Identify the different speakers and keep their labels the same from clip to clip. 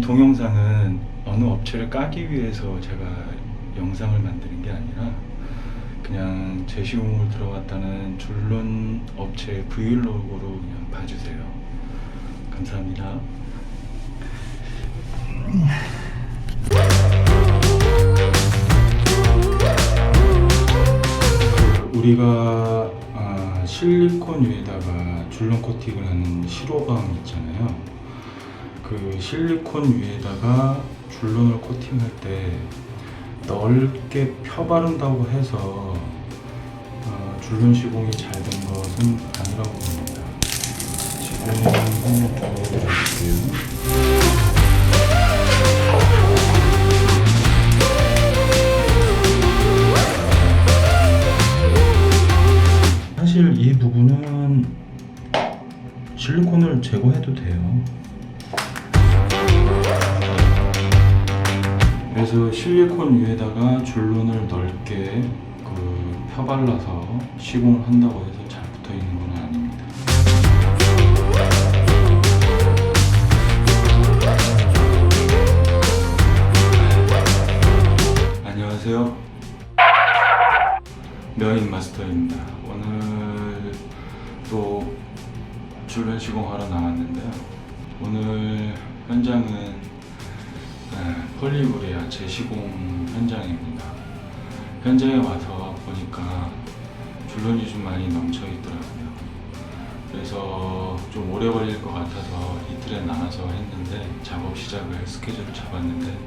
Speaker 1: 동영상은 어느 업체를 까기 위해서 제가 영상을 만드는 게 아니라 그냥 제시공을 들어갔다는 줄론 업체 브이로그로 그냥 봐주세요. 감사합니다. 우리가 아, 실리콘 위에다가 줄론 코팅을 하는 실호방 있잖아요. 그 실리콘 위에다가 줄론을 코팅할 때 넓게 펴 바른다고 해서 어, 줄론 시공이 잘 된 것은 아니라고 봅니다. 지금 한번 보여드릴게요. 사실 이 부분은 실리콘을 제거해도 돼요. 그래서 실리콘 위에다가 줄론을 넓게 그 펴발라서 시공을 한다고 해서 잘 붙어 있는 건 아닙니다. 안녕하세요. 명인 마스터입니다. 오늘 또 줄론 시공하러 나왔는데요. 오늘 현장은 네, 폴리우리아 재시공 현장입니다. 현장에 와서 보니까 줄론이 좀 많이 넘쳐 있더라고요. 그래서 좀 오래 걸릴 것 같아서 이틀에 나눠서 했는데 작업 시작을 스케줄을 잡았는데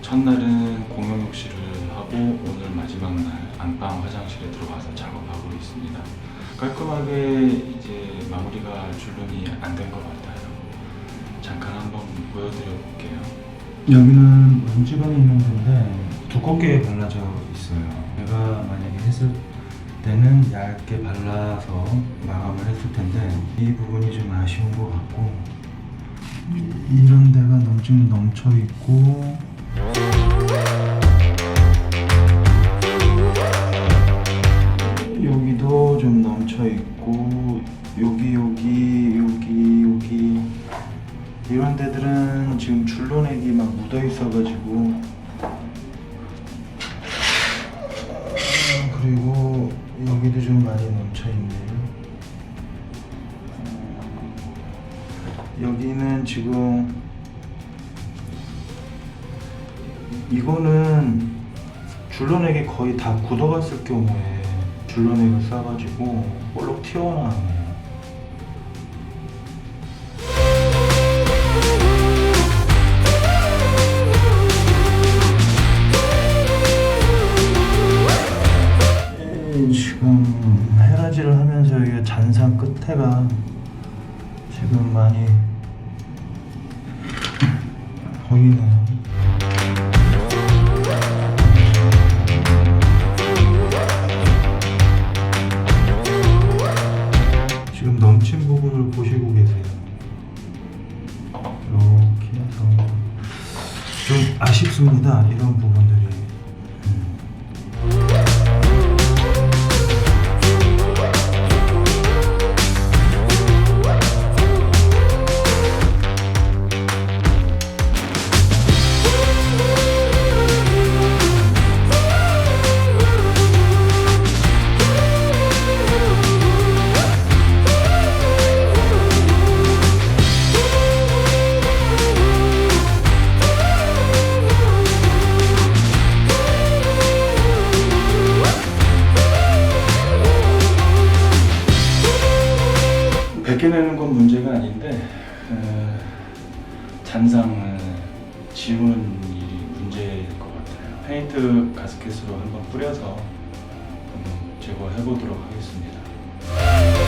Speaker 1: 첫날은 공용욕실을 하고 오늘 마지막 날 안방 화장실에 들어가서 작업하고 있습니다. 깔끔하게 이제 마무리가 줄눈이 안 된 것 같아요. 잠깐 한번 보여드려 볼게요.
Speaker 2: 여기는 먼지방이 있는 건데 두껍게 발라져 있어요. 내가 만약에 했을 때는 얇게 발라서 마감을 했을 텐데 이 부분이 좀 아쉬운 것 같고 이- 이런 데가 좀 넘쳐 있고 있어가지고 아, 그리고 여기도 좀 많이 넘쳐 있네요. 여기는 지금 이거는 줄로넥이 거의 다 굳어갔을 경우에 줄로넥을 싸가지고 볼록 튀어나왔네요. 음, 지금 헤라지를 하면서 이게 잔상 끝에가 지금 많이 보이네요. 지금 넘친 부분을 보시고 계세요. 이렇게 해서 좀 아쉽습니다. 이런 부분들이.
Speaker 1: 벗겨내는 건 문제가 아닌데 어, 잔상을 지우는 일이 문제일 것 같아요. 페인트 가스켓으로 한번 뿌려서 한번 제거해 보도록 하겠습니다.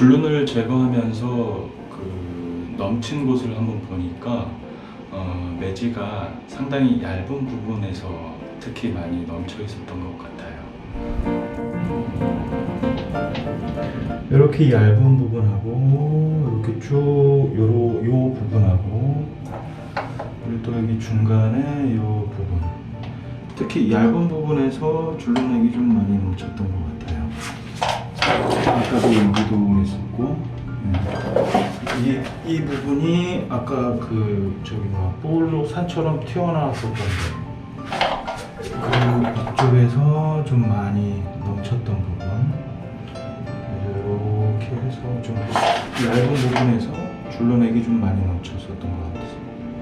Speaker 1: 줄눈을 제거하면서 그 넘친 곳을 한번 보니까 어, 매지가 상당히 얇은 부분에서 특히 많이 넘쳐 있었던 것 같아요.
Speaker 2: 이렇게 얇은 부분하고 이렇게 쭉 요로 요 부분하고 그리고 또 여기 중간에 요 부분 특히 얇은 부분에서 줄눈액이 좀 많이 넘쳤던 것 같아요. 아까도 여기도 있었고 예. 이, 이 부분이 아까 그 저기 뭐 볼로 산처럼 튀어나왔었던 데그 이쪽에서 좀 많이 넘쳤던 부분 이렇게 해서 좀 얇은 부분에서 줄눈액이 좀 많이 넘쳤었던 것 같아요.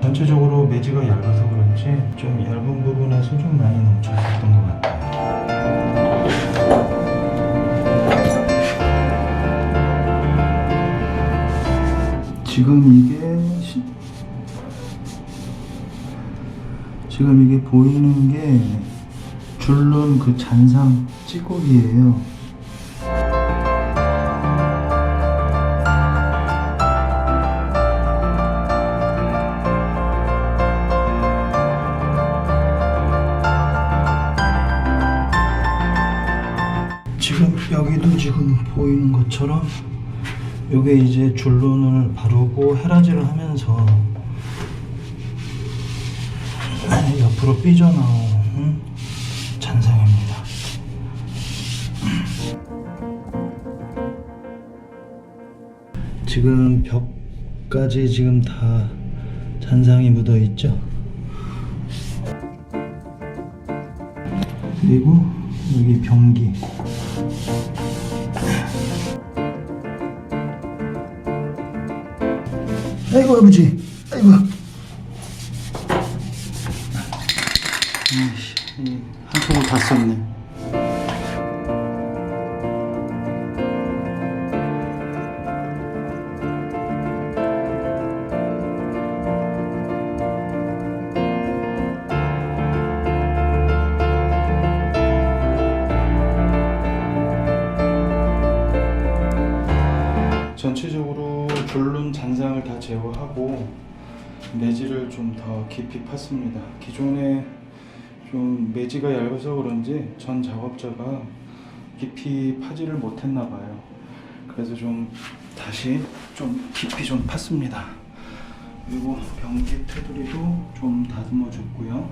Speaker 2: 전체적으로 매지가 얇아서 그런지 좀 얇은 부분에서 좀 많이 넘쳤었던 것 같아요. 지금 이게 시- 지금 이게 보이는 게 줄눈 그 잔상 찌꺼기예요. 지금 여기도 지금 보이는 것처럼 요게 이제 줄눈을 바르고 헤라질을 하면서 옆으로 삐져나온 잔상입니다. 지금 벽까지 지금 다 잔상이 묻어 있죠. 그리고 여기 변기. 아이고 아버지, 아이고. 한통을 다 썼네. 전체적으로 줄눈 잔상을 다 제거하고 매지를 좀 더 깊이 팠습니다. 기존에 좀 매지가 얇아서 그런지 전 작업자가 깊이 파지를 못했나 봐요. 그래서 좀 다시 좀 깊이 좀 팠습니다. 그리고 변기 테두리도 좀 다듬어 줬고요.